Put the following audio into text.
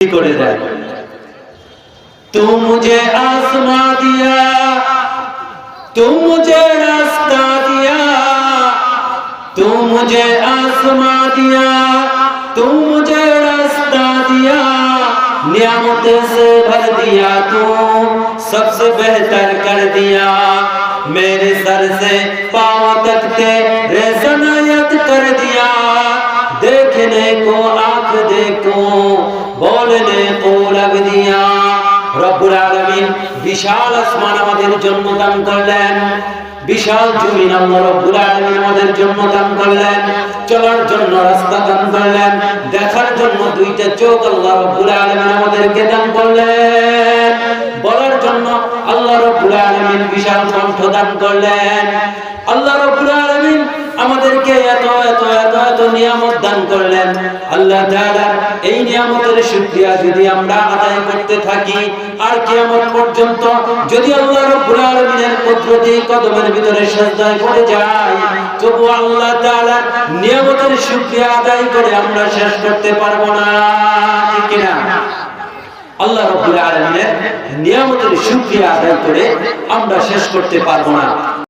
করে দেয় तू मुझे आसमां दिया तू मुझे रास्ता दिया तू मुझे आसमां दिया तू मुझे रास्ता दिया नियामत से भर दिया तू सबसे बेहतर कर दिया मेरे सर से पाँव तक तेरे सनायत कर दिया देखने को आंख देखो বলেন কৌল দিয়া রব্বুল আলমিন বিশাল আসমান আমাদের জন্ম দান করলেন। বিশাল জমিন আল্লাহ রব্বুল আলামিন আমাদের জন্য দান করলেন। চলার জন্য রাস্তা দান করলেন। দেখার জন্য দুইটা চোখ আল্লাহ রব্বুল আলামিন আমাদেরকে দান করলেন। বলার জন্য আল্লাহ রব্বুল আলামিন বিশাল কণ্ঠ দান করলেন। আল্লাহ রব্বুল আলামিন আমাদেরকে এত এত এত এত নিয়ামত দান করলেন। আল্লাহ তাআলা এই নিয়ামতের শুকরিয়া যদি আমরা আদায় করতে থাকি, আর কিয়ামত পর্যন্ত যদি আল্লাহ রাব্বুল আলামিনের কুদরতি কদমের ভিতরে সাজদায় পড়ে যাই তবু আল্লাহ তাআলা নিয়ামতের শুকরিয়া আদায় করে আমরা শেষ করতে পারব না। ঠিক না? আল্লাহ রাব্বুল আলামিনের নিয়ামতের শুকরিয়া আদায় করে আমরা শেষ করতে পারব না।